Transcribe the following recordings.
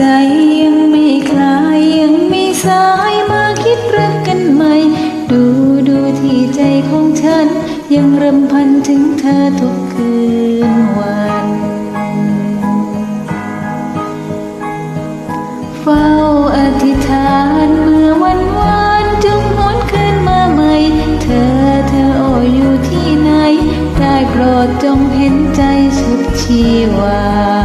ใจยังไม่คลายยังไม่สายมาคิดรักกันใหม่ ดูดูที่ใจของฉัน ยังรำพันถึงเธอทุกคืนวัน เฝ้าอธิษฐานเมื่อวันวานจึงหวนคืนมาใหม่ เธอเธอโออยู่ที่ไหน ได้โปรดจงเห็นใจสุดชีวา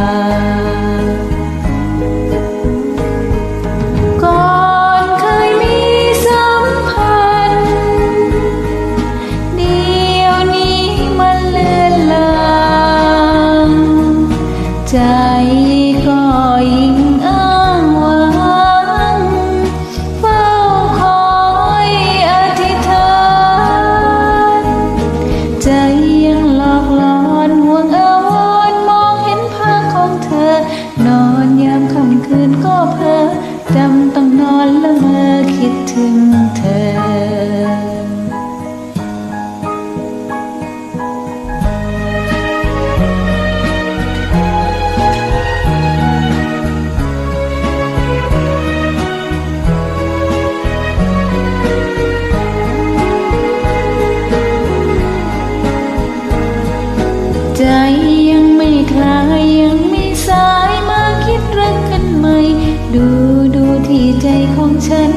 ดูดูที่ใจของฉัน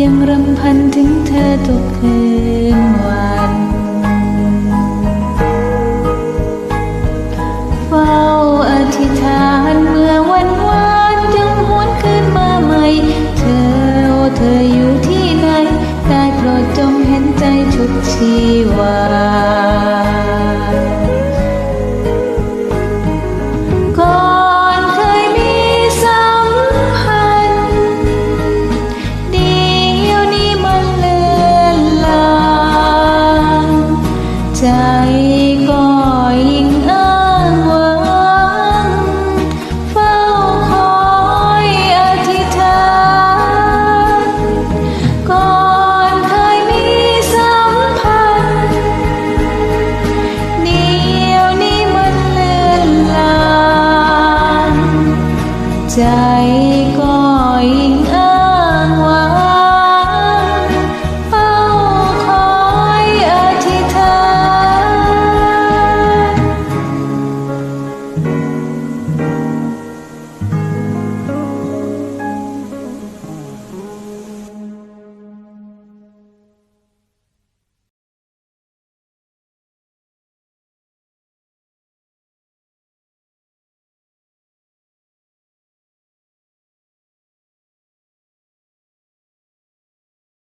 ยังรำพันถึงเธอทุกคืนวัน เฝ้าอธิษฐานเมื่อวันวานจึงหวนคืนมาใหม่ เธอโอเธออยู่ที่ไหน ได้โปรดจงเห็นใจชุดชีวา ใจก็